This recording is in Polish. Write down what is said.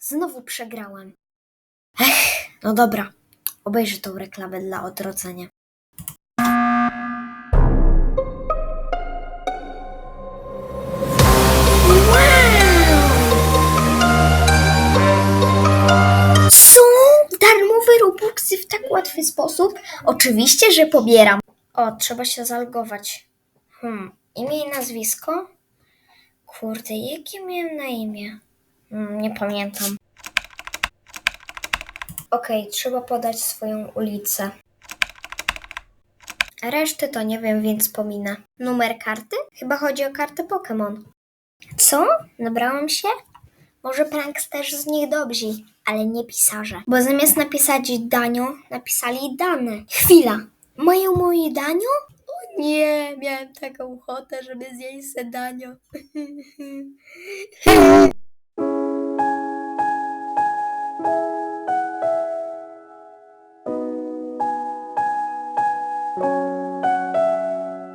znowu przegrałem. Ech, no dobra. Obejrzę tą reklamę dla odrodzenia. Co? Darmowe robuxy w tak łatwy sposób? Oczywiście, że pobieram. O, trzeba się zalogować. Hmm, imię i nazwisko? Kurde, jakie miałem na imię? Hmm, nie pamiętam. Okej, trzeba podać swoją ulicę. Reszty to nie wiem, więc pominę. Numer karty? Chyba chodzi o kartę Pokémon. Co? Nabrałam się? Może pranksterzy z nich dobrzy, ale nie pisarze. Bo zamiast napisać danio, napisali dane. Chwila, mają moje danio? O nie, miałem taką ochotę, żeby zjeść se danio.